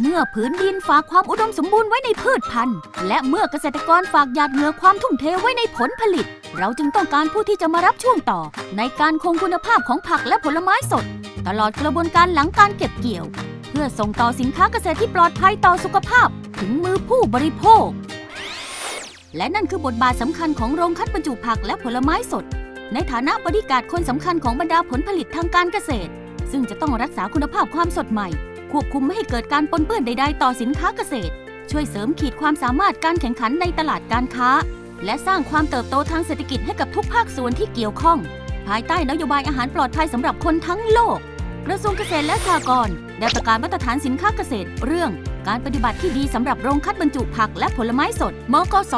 เมื่อผืนดินฝากความอุดมสมบูรณ์ไว้ในพืชพันธุ์ และเมื่อเกษตรกรฝากหยาดเหงื่อความทุ่มเทไว้ในผลผลิต เราจึงต้องการผู้ที่จะมารับช่วงต่อ ในการคงคุณภาพของผักและผลไม้สด ตลอดกระบวนการหลังการเก็บเกี่ยว เพื่อส่งต่อสินค้าเกษตรที่ปลอดภัยต่อสุขภาพ ถึงมือผู้บริโภค และนั่นคือบทบาทสำคัญของโรงคัดบรรจุผักและผลไม้สด ในฐานะบริการคนสำคัญของบรรดาผลผลิตทางการเกษตร ซึ่งจะต้องรักษาคุณภาพความสดใหม่ ควบคุมไม่ให้เกิดการปนเปื้อนใดๆต่อสินค้าเกษตร ช่วยเสริมขีดความสามารถการแข่งขันในตลาดการค้า และสร้างความเติบโตทางเศรษฐกิจให้กับทุกภาคส่วนที่เกี่ยวข้อง ภายใต้นโยบายอาหารปลอดภัยสำหรับคนทั้งโลก กระทรวงเกษตรและสหกรณ์ได้ประกาศมาตรฐานสินค้าเกษตร เรื่อง การปฏิบัติที่ดีสำหรับโรงคัดบรรจุผักและผลไม้สด มกส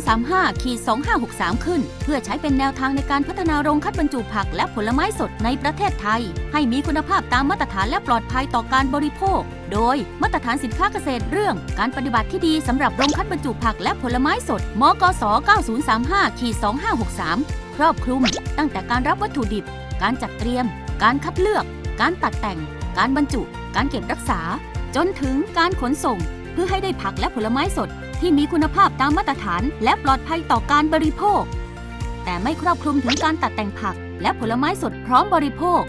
9035ขีด2563 ขึ้น เพื่อใช้เป็นแนวทางในการพัฒนาโรงคัดบรรจุผักและผลไม้สดในประเทศไทย ให้มีคุณภาพตามมาตรฐานและปลอดภัยต่อการบริโภค โดยมาตรฐานสินค้าเกษตรเรื่อง การปฏิบัติที่ดีสำหรับโรงคัดบรรจุผักและผลไม้สด มกส9035ขีด2563 ครอบคลุม ตั้งแต่การรับวัตถุดิบ การจัดเตรียม การคัดเลือก การตัดแต่ง การบรรจุ การเก็บรักษา จนถึงการขนส่ง เพื่อให้ได้ผักและผลไม้สด ที่มีคุณภาพตามมาตรฐาน และปลอดภัยต่อการบริโภค แต่ไม่ครอบคลุมถึงการตัดแต่งผัก และผลไม้สดพร้อมบริโภค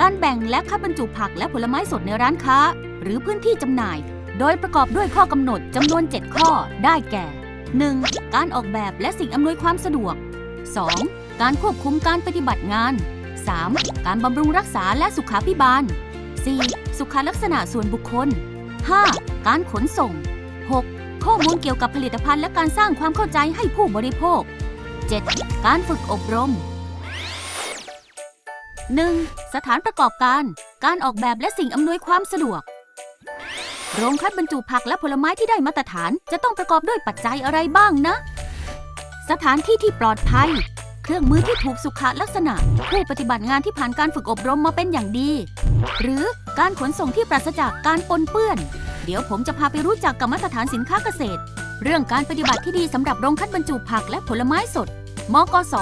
การแบ่งและคัดบรรจุผักและผลไม้สดในร้านค้า หรือพื้นที่จำหน่าย โดยประกอบด้วยข้อกำหนดจำนวน 7 ข้อได้แก่ 1. การออกแบบและสิ่งอำนวยความสะดวก 2. การควบคุมการปฏิบัติงาน 3. การบำรุงรักษาและสุขาภิบาล 4. สุขลักษณะส่วนบุคคล 5. การขนส่ง 6. ข้อมูลเกี่ยวกับผลิตภัณฑ์และการสร้างความเข้าใจให้ผู้บริโภค 7. การฝึกอบรม 1. สถานประกอบการ การออกแบบและสิ่งอำนวยความสะดวก โรงคัดบรรจุผักและผลไม้ที่ได้มาตรฐานจะต้องประกอบด้วยปัจจัยอะไรบ้างนะ สถานที่ที่ปลอดภัย เครื่องมือที่ถูกสุขลักษณะ ผู้ปฏิบัติงานที่ผ่านการฝึกอบรมมาเป็นอย่างดี หรือการขนส่งที่ปราศจากการปนเปื้อน เดี๋ยวผมจะพาไปรู้จักกับมาตรฐานสินค้าเกษตร เรื่องการปฏิบัติที่ดีสำหรับโรงคัดบรรจุผักและผลไม้สด มกส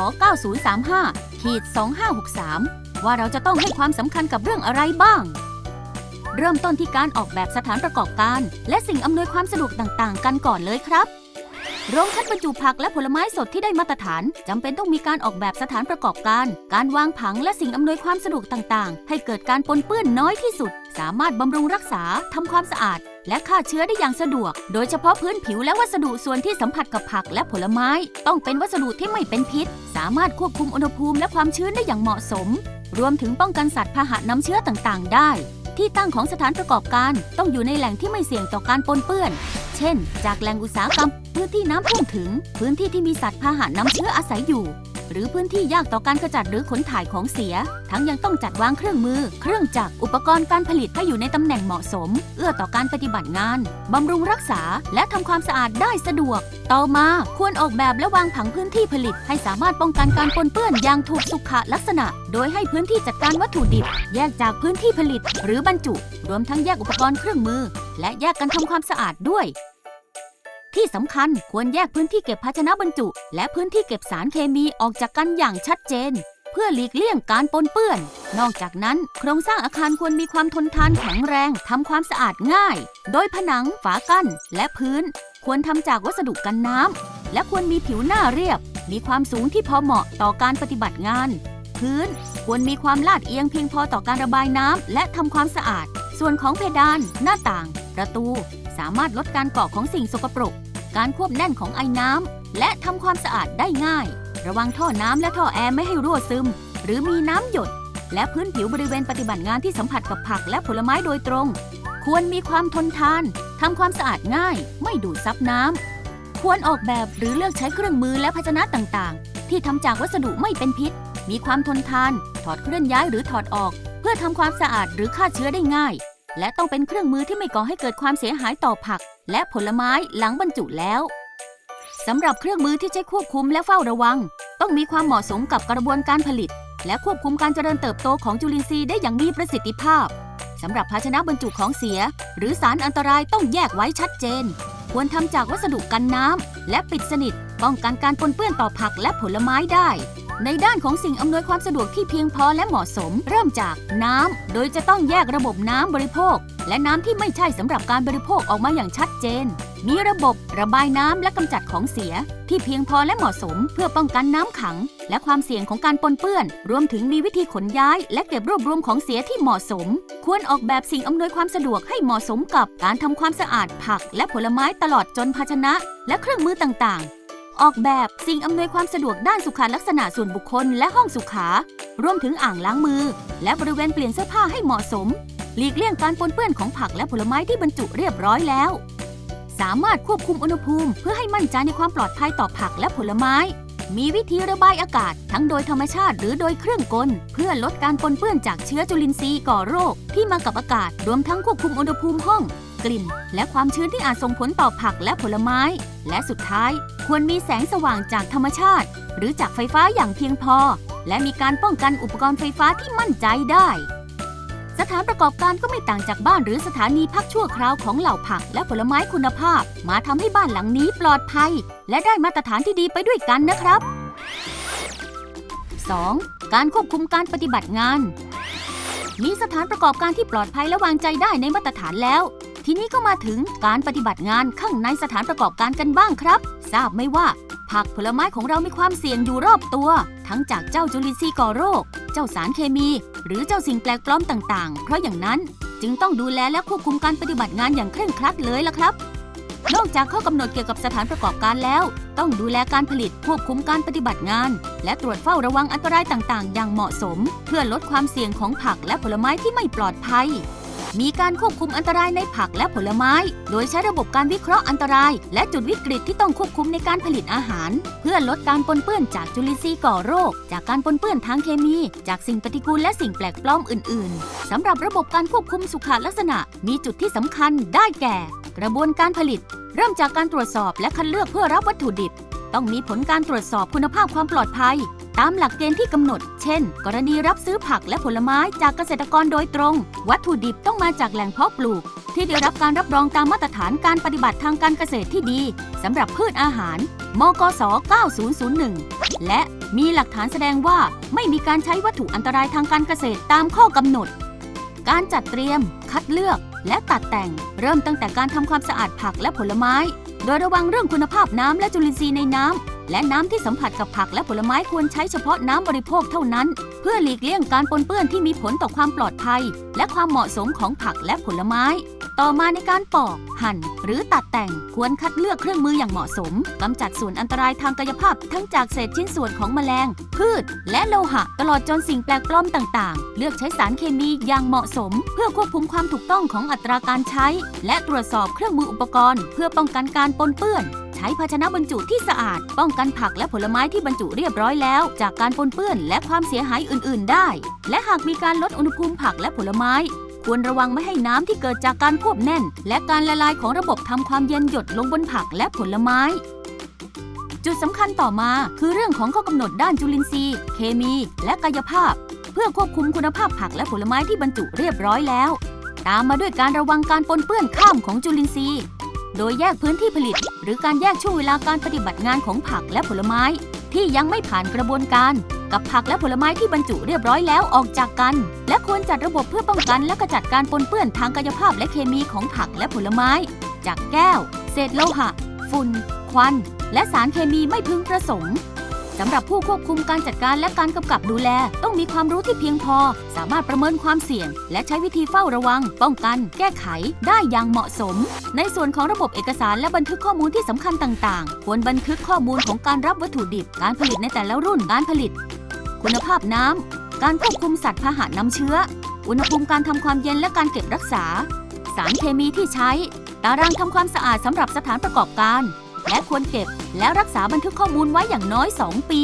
9035ขีด2563 ว่าเราจะต้องให้ความสำคัญกับเรื่องอะไรบ้าง เริ่มต้นที่การออกแบบสถานประกอบการ และสิ่งอำนวยความสะดวกต่างๆ กันก่อนเลยครับ โรงคัดบรรจุผักและผลไม้สดที่ได้มาตรฐาน จำเป็นต้องมีการออกแบบสถานประกอบการ การวางผังและสิ่งอำนวยความสะดวกต่างๆ ให้เกิดการปนเปื้อนน้อยที่สุด สามารถบำรุงรักษาทำความสะอาด และฆ่าเชื้อได้อย่างสะดวก โดยเฉพาะพื้นผิวและวัสดุส่วนที่สัมผัสกับผักและผลไม้ ต้องเป็นวัสดุที่ไม่เป็นพิษ สามารถควบคุมอุณหภูมิและความชื้นได้อย่างเหมาะสม รวมถึงป้องกันสัตว์พาหะนำเชื้อต่างๆ ได้ ที่ตั้งของสถานประกอบการต้องอยู่ในแหล่งที่ไม่เสี่ยงต่อการปนเปื้อน เช่น จากแหล่งอุตสาหกรรม พื้นที่น้ำท่วมถึง พื้นที่ที่มีสัตว์พาหะน้ำเชื้ออาศัยอยู่ หรือพื้นที่ยากต่อการขจัดหรือขนถ่ายของเสีย ทั้งยังต้องจัดวางเครื่องมือ เครื่องจักรอุปกรณ์การผลิตให้อยู่ในตำแหน่งเหมาะสม เอื้อต่อการปฏิบัติงานบำรุงรักษาและทำความสะอาดได้สะดวก ต่อมาควรออกแบบและวางผังพื้นที่ผลิต ให้สามารถป้องกันการปนเปื้อนอย่างถูกสุขลักษณะ โดยให้พื้นที่จัดการวัตถุดิบ แยกจากพื้นที่ผลิต หรือบรรจุ รวมทั้งแยกอุปกรณ์เครื่องมือ และแยกกันทำความสะอาดด้วย ที่สำคัญควรแยกพื้นที่เก็บภาชนะบรรจุ และพื้นที่เก็บสารเคมีออกจากกันอย่างชัดเจน เพื่อหลีกเลี่ยงการปนเปื้อน นอกจากนั้น โครงสร้างอาคารควรมีความทนทานแข็งแรงทำความสะอาดง่าย โดยผนัง ฝากั้น และพื้น ควรทำจากวัสดุกันน้ำและควรมีผิวหน้าเรียบ มีความสูงที่พอเหมาะต่อการปฏิบัติงาน พื้นควรมีความลาดเอียงเพียงพอต่อการระบายน้ำและทำความสะอาด ส่วนของเพดาน หน้าต่าง ประตู สามารถลดการเกาะของสิ่งสกปรก การควบแน่นของไอ้น้ำ และทำความสะอาดได้ง่าย ระวังท่อน้ำและท่อแอร์ไม่ให้รั่วซึม หรือมีน้ำหยด และพื้นผิวบริเวณปฏิบัติงานที่สัมผัสกับผักและผลไม้โดยตรง ควรมีความทนทานทำความสะอาดง่าย ไม่ดูดซับน้ำ ควรออกแบบหรือเลือกใช้เครื่องมือและภาชนะต่างๆ ที่ทำจากวัสดุไม่เป็นพิษ มีความทนทาน ถอดเคลื่อนย้ายหรือถอดออก เพื่อทำความสะอาดหรือฆ่าเชื้อได้ง่าย และต้องเป็นเครื่องมือที่ไม่ก่อให้เกิดความเสียหายต่อผัก และผลไม้หลังบรรจุแล้วสำหรับเครื่องมือที่ใช้ควบคุมและเฝ้าระวัง ต้องมีความเหมาะสมกับกระบวนการผลิต และควบคุมการเจริญเติบโตของจุลินทรีย์ได้อย่างมีประสิทธิภาพสำหรับภาชนะบรรจุของเสีย หรือสารอันตรายต้องแยกไว้ชัดเจน ควรทำจากวัสดุกันน้ำและปิดสนิทป้องกันการปนเปื้อนต่อผักและผลไม้ได้ ในด้านของสิ่งอำนวยความสะดวกที่เพียงพอและเหมาะสม เริ่มจากน้ำ โดยจะต้องแยกระบบน้ำบริโภค และน้ำที่ไม่ใช่สำหรับการบริโภคออกมาอย่างชัดเจน มีระบบระบายน้ำและกำจัดของเสีย ที่เพียงพอและเหมาะสม เพื่อป้องกันน้ำขัง และความเสี่ยงของการปนเปื้อน รวมถึงมีวิธีขนย้าย และเก็บรวบรวมของเสียที่เหมาะสม ควรออกแบบสิ่งอำนวยความสะดวกให้เหมาะสมกับการทำความสะอาดผักและผลไม้ตลอดจนภาชนะ และเครื่องมือต่างๆ ออกแบบสิ่งอำนวยความสะดวกด้านสุขลักษณะส่วนบุคคลและห้องสุขารวมถึงอ่างล้างมือ และบริเวณเปลี่ยนเสื้อผ้าให้เหมาะสม หลีกเลี่ยงการปนเปื้อนของผักและผลไม้ที่บรรจุเรียบร้อยแล้ว สามารถควบคุมอุณหภูมิเพื่อให้มั่นใจในความปลอดภัยต่อผักและผลไม้ มีวิธีระบายอากาศ ทั้งโดยธรรมชาติหรือโดยเครื่องกล เพื่อลดการปนเปื้อนจากเชื้อจุลินทรีย์ก่อโรคที่มากับอากาศ รวมทั้งควบคุมอุณหภูมิห้อง กลิ่น และความชื้นที่อาจส่งผลต่อผักและผลไม้ และสุดท้าย ควรมีแสงสว่างจากธรรมชาติ หรือจากไฟฟ้าอย่างเพียงพอ และมีการป้องกันอุปกรณ์ไฟฟ้าที่มั่นใจได้ สถานประกอบการก็ไม่ต่างจากบ้านหรือสถานีพักชั่วคราวของเหล่าผักและผลไม้คุณภาพ มาทำให้บ้านหลังนี้ปลอดภัย และได้มาตรฐานที่ดีไปด้วยกันนะครับ 2. การควบคุมการปฏิบัติงานมีสถานประกอบการที่ปลอดภัยและวางใจได้ในมาตรฐานแล้ว ทีนี้ก็มาถึงการปฏิบัติงานข้างในสถานประกอบการกันบ้างครับ ทราบไหมว่า ผักผลไม้ของเรามีความเสี่ยงอยู่รอบตัว ทั้งจากเจ้าจุลินทรีย์ก่อโรค เจ้าสารเคมี หรือเจ้าสิ่งแปลกปลอมต่างๆ เพราะอย่างนั้นจึงต้องดูแลและควบคุมการปฏิบัติงานอย่างเคร่งครัดเลยล่ะครับ นอกจากข้อกำหนดเกี่ยวกับสถานประกอบการแล้ว ต้องดูแลการผลิตควบคุมการปฏิบัติงาน และตรวจเฝ้าระวังอันตรายต่างๆ อย่างเหมาะสม เพื่อลดความเสี่ยงของผักและผลไม้ที่ไม่ปลอดภัย มีการควบคุมอันตรายในผักและผลไม้ โดยใช้ระบบการวิเคราะห์อันตราย และจุดวิกฤตที่ต้องควบคุมในการผลิตอาหาร เพื่อลดการปนเปื้อนจากจุลินทรีย์ก่อโรค จากการปนเปื้อนทางเคมี จากสิ่งปฏิกูลและสิ่งแปลกปลอมอื่น ๆสำหรับระบบการควบคุมสุขลักษณะ มีจุดที่สำคัญได้แก่ กระบวนการผลิต เริ่มจากการตรวจสอบและคัดเลือกเพื่อรับวัตถุดิบ ต้องมีผลการตรวจสอบคุณภาพความปลอดภัย ตามหลักเกณฑ์ที่กำหนด เช่น กรณีรับซื้อผักและผลไม้จากเกษตรกรโดยตรง วัตถุดิบต้องมาจากแหล่งเพาะปลูก ที่ได้รับการรับรองตามมาตรฐานการปฏิบัติทางการเกษตรที่ดีสำหรับพืชอาหาร มกส 9001 และมีหลักฐานแสดงว่าไม่มีการใช้วัตถุอันตรายทางการเกษตรตามข้อกำหนด การจัดเตรียม คัดเลือก และตัดแต่ง เริ่มตั้งแต่การทำความสะอาดผักและผลไม้ โดยระวังเรื่องคุณภาพน้ำและจุลินทรีย์ในน้ำ และน้ำที่สัมผัสกับผักและผลไม้ควรใช้เฉพาะน้ำบริโภคเท่านั้น เพื่อหลีกเลี่ยงการปนเปื้อนที่มีผลต่อความปลอดภัย และความเหมาะสมของผักและผลไม้ ต่อมาในการปอก หั่น หรือตัดแต่งควรคัดเลือกเครื่องมืออย่างเหมาะสมกำจัดส่วนอันตรายทางกายภาพ ทั้งจากเศษชิ้นส่วนของแมลง พืช และโลหะ ตลอดจนสิ่งแปลกปลอมต่าง ๆ เลือกใช้สารเคมีอย่างเหมาะสม เพื่อควบคุมความถูกต้องของอัตราการใช้ และตรวจสอบเครื่องมืออุปกรณ์ เพื่อป้องกันการปนเปื้อน ช้ภาชนะบรรจุที่สะอาด ป้องกันผักและผลไม้ที่บรรจุเรียบร้อยแล้ว จากการปนเปื้อนและความเสียหายอื่น ๆ ได้ และหากมีการลดอุณหภูมิผักและผลไม้ ควรระวังไม่ให้น้ำที่เกิดจากการควบแน่น และการละลายของระบบทำความเย็นหยดลงบนผักและผลไม้จุดสำคัญต่อมาคือเรื่องของข้อกำหนดด้านจุลินทรีย์ เคมี และกายภาพ เพื่อควบคุมคุณภาพผักและผลไม้ที่บรรจุเรียบร้อยแล้ว ตามมาด้วยการระวังการปนเปื้อนข้ามของจุลินทรีย์ โดยแยกพื้นที่ผลิต หรือการแยกช่วงเวลาการปฏิบัติงานของผักและผลไม้ ที่ยังไม่ผ่านกระบวนการ กับผักและผลไม้ที่บรรจุเรียบร้อยแล้วออกจากกัน และควรจัดระบบเพื่อป้องกันและกระจัดการปนเปื้อนทางกายภาพและเคมีของผักและผลไม้ จากแก้ว เศษโลหะ ฝุ่น ควัน และสารเคมีไม่พึงประสงค์ สำหรับผู้ควบคุมการจัดการและการกำกับดูแล ต้องมีความรู้ที่เพียงพอ สามารถประเมินความเสี่ยง และใช้วิธีเฝ้าระวัง ป้องกัน แก้ไข ได้อย่างเหมาะสม ในส่วนของระบบเอกสารและบันทึกข้อมูลที่สำคัญต่างๆ ควรบันทึกข้อมูลของการรับวัตถุดิบ การผลิตในแต่ละรุ่นการผลิต คุณภาพน้ำการควบคุมสัตว์พาหะนำเชื้อ อุณหภูมิการทำความเย็นและการเก็บรักษา สารเคมีที่ใช้ ตารางทำความสะอาดสำหรับสถานประกอบการ และควรเก็บและรักษาบันทึกข้อมูลไว้อย่างน้อย 2 ปี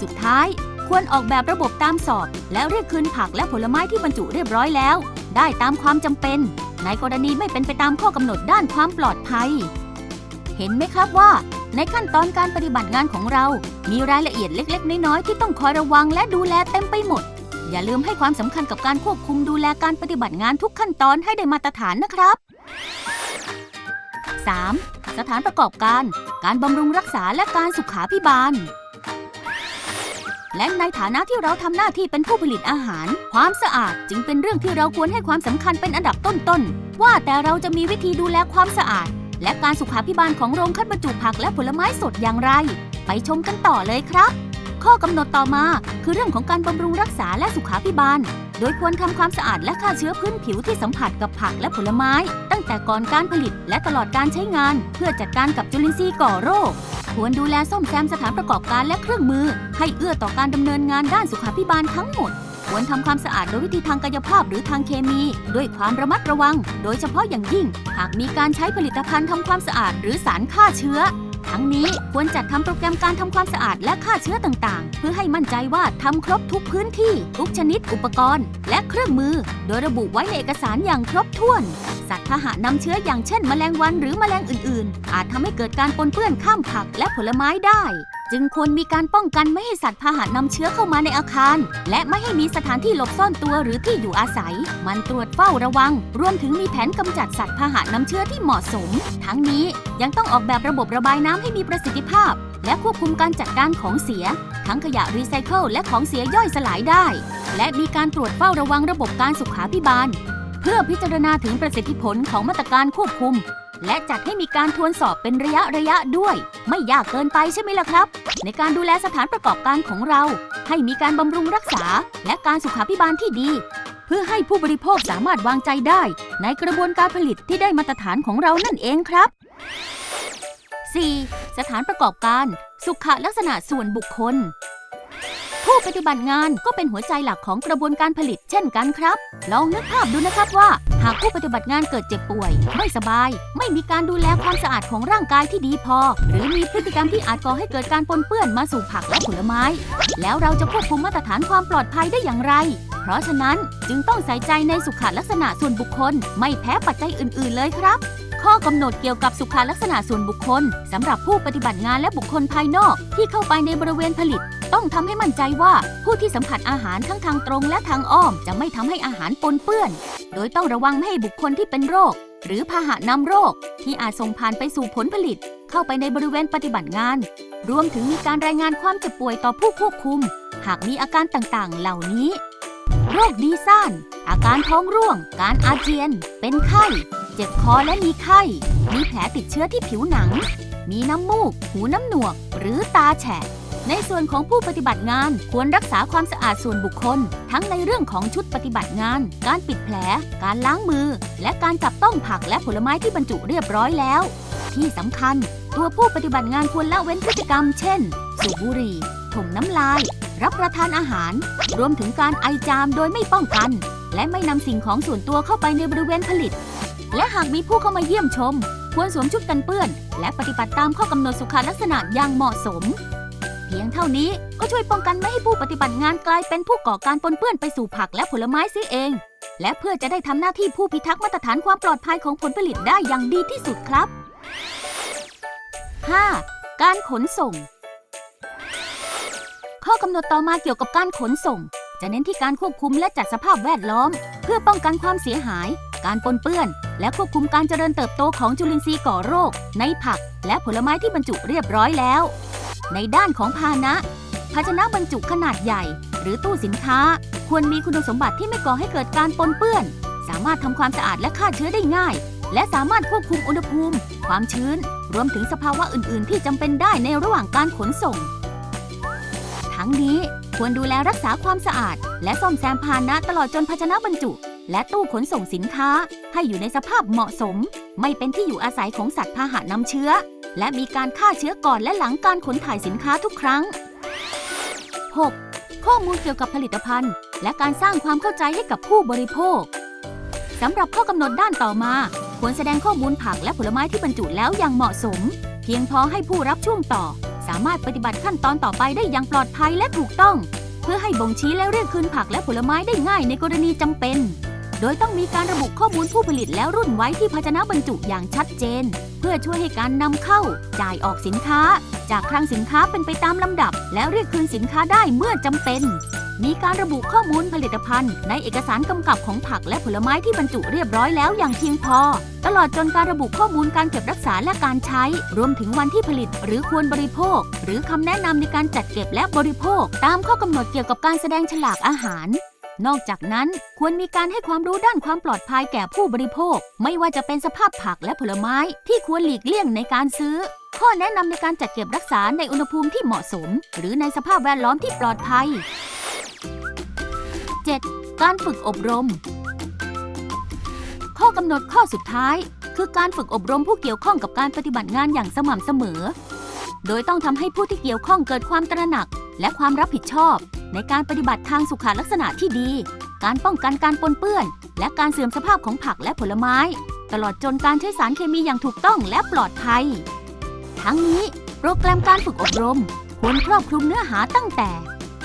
สุดท้ายควรออกแบบระบบตามสอบ และเรียกคืนผักและผลไม้ที่บรรจุเรียบร้อยแล้ว ได้ตามความจำเป็น ในกรณีไม่เป็นไปตามข้อกำหนดด้านความปลอดภัย เห็นไหมครับว่า ในขั้นตอนการปฏิบัติงานของเรา มีรายละเอียดเล็ก ๆ น้อยๆที่ต้องคอยระวังและดูแลเต็มไปหมด อย่าลืมให้ความสำคัญกับการควบคุมดูแลการปฏิบัติงานทุกขั้นตอนให้ได้มาตรฐานนะครับ 3. สถานประกอบการ การบำรุงรักษาและการสุขาพิบาล และในฐานะที่เราทำหน้าที่เป็นผู้ผลิตอาหาร ความสะอาดจึงเป็นเรื่องที่เราควรให้ความสำคัญเป็นอันดับต้นๆ ว่าแต่เราจะมีวิธีดูแลความสะอาด และการสุขาพิบาลของโรงคัดบรรจุผักและผลไม้สดอย่างไร ไปชมกันต่อเลยครับ ข้อกำหนดต่อมาคือเรื่องของการบำรุงรักษาและสุขาพิบาล โดยควรทำความสะอาดและฆ่าเชื้อพื้นผิวที่สัมผัสกับผักและผลไม้ ตั้งแต่ก่อนการผลิตและตลอดการใช้งาน เพื่อจัดการกับจุลินทรีย์ก่อโรค ควรดูแลซ่อมแซมสถานประกอบการและเครื่องมือ ให้เอื้อต่อการดำเนินงานด้านสุขาพิบาลทั้งหมด ควรทำความสะอาดโดยวิธีทางกายภาพหรือทางเคมี ด้วยความระมัดระวัง โดยเฉพาะอย่างยิ่ง หากมีการใช้ผลิตภัณฑ์ทำความสะอาดหรือสารฆ่าเชื้อ ทั้งนี้ควรจัดทำโปรแกรมการทำความสะอาดและฆ่าเชื้อต่างๆ เพื่อให้มั่นใจว่าทำครบทุกพื้นที่ ทุกชนิดอุปกรณ์ และเครื่องมือ โดยระบุไว้ในเอกสารอย่างครบถ้วน สัตว์พาหะนำเชื้ออย่างเช่น แมลงวันหรือแมลงอื่นๆ อาจทำให้เกิดการปนเปื้อนข้ามผักและผลไม้ได้ จึงควรมีการป้องกันไม่ให้สัตว์พาหะนำเชื้อเข้ามาในอาคาร และไม่ให้มีสถานที่หลบซ่อนตัวหรือที่อยู่อาศัย มันตรวจเฝ้าระวัง รวมถึงมีแผนกำจัดสัตว์พาหะนำเชื้อที่เหมาะสม ทั้งนี้ยังต้องออกแบบระบบระบายน้ำให้มีประสิทธิภาพ และควบคุมการจัดการของเสีย ทั้งขยะรีไซเคิลและของเสียย่อยสลายได้ และมีการตรวจเฝ้าระวังระบบการสุขาพิบาล เพื่อพิจารณาถึงประสิทธิผลของมาตรการควบคุม และจัดให้มีการทวนสอบเป็นระยะระยะด้วย ไม่ยากเกินไปใช่ไหมล่ะครับ ในการดูแลสถานประกอบการของเรา ให้มีการบำรุงรักษา และการสุขาพิบาลที่ดี เพื่อให้ผู้บริโภคสามารถวางใจได้ ในกระบวนการผลิตที่ได้มาตรฐานของเรานั่นเองครับ 4. สถานประกอบการ สุขลักษณะส่วนบุคคล ผู้ปฏิบัติงานก็เป็นหัวใจหลักของกระบวนการผลิตเช่นกันครับ ลองนึกภาพดูนะครับว่า หากผู้ปฏิบัติงานเกิดเจ็บป่วย ไม่สบาย ไม่มีการดูแลความสะอาดของร่างกายที่ดีพอ หรือมีพฤติกรรมที่อาจก่อให้เกิดการปนเปื้อนมาสู่ผักและผลไม้ แล้วเราจะควบคุมมาตรฐานความปลอดภัยได้อย่างไร เพราะฉะนั้นจึงต้องใส่ใจในสุขลักษณะส่วนบุคคล ไม่แพ้ปัจจัยอื่น ๆ เลยครับข้อกำหนดเกี่ยวกับสุขลักษณะส่วนบุคคลสำหรับผู้ปฏิบัติงานและบุคคลภายนอกที่เข้าไปในบริเวณผลิต ต้องทำให้มั่นใจว่าผู้ที่สัมผัสอาหารทั้งทางตรงและทางอ้อมจะไม่ทำให้อาหารปนเปื้อน โดยต้องระวังไม่ให้บุคคลที่เป็นโรค หรือพาหะนำโรค ที่อาจส่งผ่านไปสู่ผลผลิต เข้าไปในบริเวณปฏิบัติงาน รวมถึงมีการรายงานความเจ็บป่วยต่อผู้ควบคุม หากมีอาการต่างๆ เหล่านี้ โรคดีซ่าน อาการท้องร่วง การอาเจียน เป็นไข้ เจ็บคอและมีไข้ มีแผลติดเชื้อที่ผิวหนัง มีน้ำมูก หูน้ำหนวก หรือตาแฉะ ในส่วนของผู้ปฏิบัติงานควรรักษาความสะอาดส่วนบุคคล ทั้งในเรื่องของชุดปฏิบัติงาน การปิดแผล การล้างมือ และการจับต้องผักและผลไม้ที่บรรจุเรียบร้อยแล้ว ที่สำคัญ ตัวผู้ปฏิบัติงานควรละเว้นพฤติกรรม เช่น สูบบุหรี่ถมน้ำลาย รับประทานอาหาร รวมถึงการไอจามโดยไม่ป้องกัน และไม่นำสิ่งของส่วนตัวเข้าไปในบริเวณผลิต และหากมีผู้เข้ามาเยี่ยมชม ควรสวมชุดกันเปื้อน และปฏิบัติตามข้อกำหนดสุขลักษณะอย่างเหมาะสม เพียงเท่านี้ก็ช่วยป้องกันไม่ให้ผู้ปฏิบัติงานกลายเป็นผู้ก่อการปนเปื้อนไปสู่ผักและผลไม้เสีเอง และเพื่อจะได้ทำหน้าที่ผู้พิทักษ์มาตรฐานความปลอดภัยของผลผลิตได้อย่างดีที่สุดครับ 5. การขนส่ง ข้อกำหนดต่อมาเกี่ยวกับการขนส่ง จะเน้นที่การควบคุมและจัดสภาพแวดล้อม เพื่อป้องกันความเสียหาย การปนเปื้อน และควบคุมการเจริญเติบโตของจุลินทรีย์ก่อโรค ในผัก และผลไม้ที่บรรจุเรียบร้อยแล้ว ในด้านของพาหนะ ภาชนะบรรจุขนาดใหญ่ หรือตู้สินค้า ควรมีคุณสมบัติที่ไม่ก่อให้เกิดการปนเปื้อน สามารถทำความสะอาดและฆ่าเชื้อได้ง่าย และสามารถควบคุมอุณหภูมิ ความชื้น รวมถึงสภาวะอื่น ๆ ที่จำเป็นได้ในระหว่างการขนส่ง ทั้งนี้ควรดูแลรักษาความสะอาด และซ่อมแซมพาหนะตลอดจนภาชนะบรรจุ และตู้ขนส่งสินค้า ให้อยู่ในสภาพเหมาะสม ไม่เป็นที่อยู่อาศัยของสัตว์พาหะนำเชื้อ และมีการฆ่าเชื้อก่อนและหลังการขนถ่ายสินค้าทุกครั้ง 6. ข้อมูลเกี่ยวกับผลิตภัณฑ์ และการสร้างความเข้าใจให้กับผู้บริโภคสำหรับข้อกำหนดด้านต่อมา ควรแสดงข้อมูลผักและผลไม้ที่บรรจุแล้วอย่างเหมาะสม เพียงพอให้ผู้รับช่วงต่อ สามารถปฏิบัติขั้นตอนต่อไปได้อย่างปลอดภัยและถูกต้อง เพื่อให้บ่งชี้และเรียกคืนผักและผลไม้ได้ง่ายในกรณีจำเป็น โดยต้องมีการระบุข้อมูลผู้ผลิตแล้วรุ่นไว้ที่ภาชนะบรรจุอย่างชัดเจน เพื่อช่วยให้การนำเข้า จ่ายออกสินค้า จากคลังสินค้าเป็นไปตามลำดับ แล้วเรียกคืนสินค้าได้เมื่อจำเป็น มีการระบุข้อมูลผลิตภัณฑ์ ในเอกสารกำกับของผักและผลไม้ที่บรรจุเรียบร้อยแล้วอย่างเพียงพอ ตลอดจนการระบุข้อมูลการเก็บรักษาและการใช้ รวมถึงวันที่ผลิตหรือควรบริโภค หรือคำแนะนำในการจัดเก็บและบริโภค ตามข้อกำหนดเกี่ยวกับการแสดงฉลากอาหาร นอกจากนั้นควรมีการให้ความรู้ด้านความปลอดภัยแก่ผู้บริโภค ไม่ว่าจะเป็นสภาพผักและผลไม้ที่ควรหลีกเลี่ยงในการซื้อ ข้อแนะนำในการจัดเก็บรักษาในอุณหภูมิที่เหมาะสม หรือในสภาพแวดล้อมที่ปลอดภัย 7. การฝึกอบรม ข้อกำหนดข้อสุดท้าย คือการฝึกอบรมผู้เกี่ยวข้องกับการปฏิบัติงานอย่างสม่ำเสมอ โดยต้องทำให้ผู้ที่เกี่ยวข้องเกิดความตระหนัก และความรับผิดชอบ ในการปฏิบัติทางสุขลักษณะที่ดี การป้องกันการปนเปื้อน และการเสื่อมสภาพของผักและผลไม้ ตลอดจนการใช้สารเคมีอย่างถูกต้องและปลอดภัย ทั้งนี้โปรแกรมการฝึกอบรม ควรครอบคลุมเนื้อหาตั้งแต่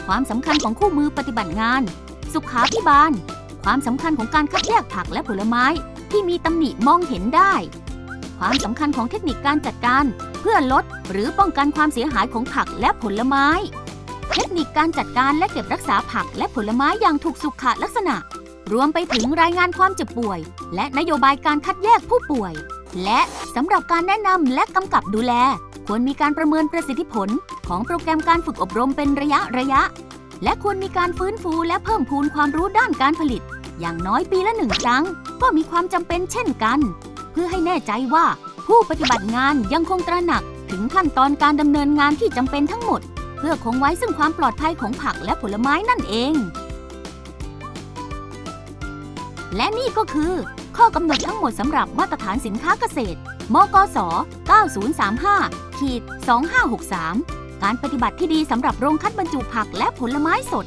ความสำคัญของคู่มือปฏิบัติงาน สุขาพิบาล ความสำคัญของการคัดแยกผักและผลไม้ที่มีตำหนิมองเห็นได้ ความสำคัญของเทคนิคการจัดการ เพื่อลดหรือป้องกันความเสียหายของผักและผลไม้ เทคนิคการจัดการและเก็บรักษาผักและผลไม้อย่างถูกสุขลักษณะ รวมไปถึงรายงานความเจ็บป่วย และนโยบายการคัดแยกผู้ป่วย และสำหรับการแนะนำและกำกับดูแล ควรมีการประเมินประสิทธิผล ของโปรแกรมการฝึกอบรมเป็นระยะระยะ และควรมีการฟื้นฟูและเพิ่มพูนความรู้ด้านการผลิต อย่างน้อยปีละหนึ่งครั้ง ก็มีความจำเป็นเช่นกัน เพื่อให้แน่ใจว่าผู้ปฏิบัติงานยังคงตระหนักถึงขั้นตอนการดำเนินงานที่จำเป็นทั้งหมด พื่อคงไว้ซึ่งความปลอดภัยของผักและผลไม้นั่นเอง และนี่ก็คือ ข้อกำหนดทั้งหมดสำหรับมาตรฐานสินค้าเกษตร มกส 9035ขีด2563 การปฏิบัติที่ดีสำหรับโรงคัดบรรจุผักและผลไม้สด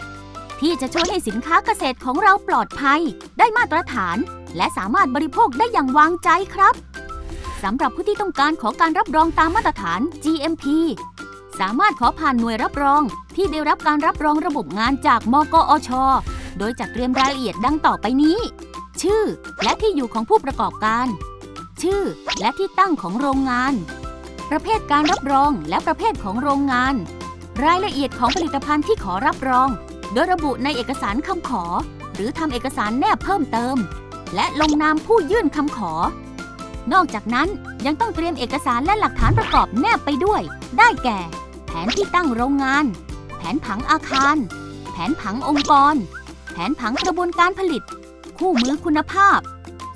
ที่จะช่วยให้สินค้าเกษตรของเราปลอดภัย ได้มาตรฐาน และสามารถบริโภคได้อย่างวางใจครับสำหรับผู้ที่ต้องการขอการรับรองตามมาตรฐาน GMP สามารถขอผ่านหน่วยรับรอง ที่ได้รับการรับรองระบบงานจากมกอช โดยจัดเตรียมรายละเอียดดังต่อไปนี้ ชื่อและที่อยู่ของผู้ประกอบการ ชื่อและที่ตั้งของโรงงาน ประเภทการรับรองและประเภทของโรงงาน รายละเอียดของผลิตภัณฑ์ที่ขอรับรอง โดยระบุในเอกสารคำขอ หรือทำเอกสารแนบเพิ่มเติม และลงนามผู้ยื่นคำขอ นอกจากนั้นยังต้องเตรียมเอกสารและหลักฐานประกอบแนบไปด้วย ได้แก่ แผนที่ตั้งโรงงาน แผนผังอาคาร แผนผังองค์กร แผนผังกระบวนการผลิต คู่มือคุณภาพ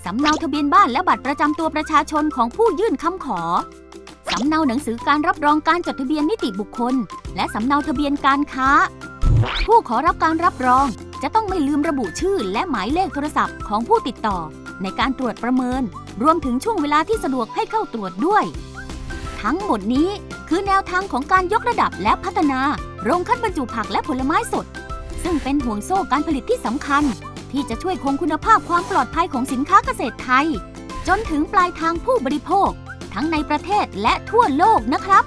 สำเนาทะเบียนบ้านและบัตรประจำตัวประชาชนของผู้ยื่นคำขอ สำเนาหนังสือการรับรองการจดทะเบียนนิติบุคคล และสำเนาทะเบียนการค้า ผู้ขอรับการรับรอง จะต้องไม่ลืมระบุชื่อ และหมายเลขโทรศัพท์ของผู้ติดต่อ ในการตรวจประเมิน รวมถึงช่วงเวลาที่สะดวกให้เข้าตรวจด้วย ทั้งหมดนี้คือแนวทางของการยกระดับและพัฒนา โรงคัดบรรจุผักและผลไม้สด ซึ่งเป็นห่วงโซ่การผลิตที่สำคัญ ที่จะช่วยคงคุณภาพความปลอดภัยของสินค้าเกษตรไทย จนถึงปลายทางผู้บริโภค ทั้งในประเทศและทั่วโลกนะครับ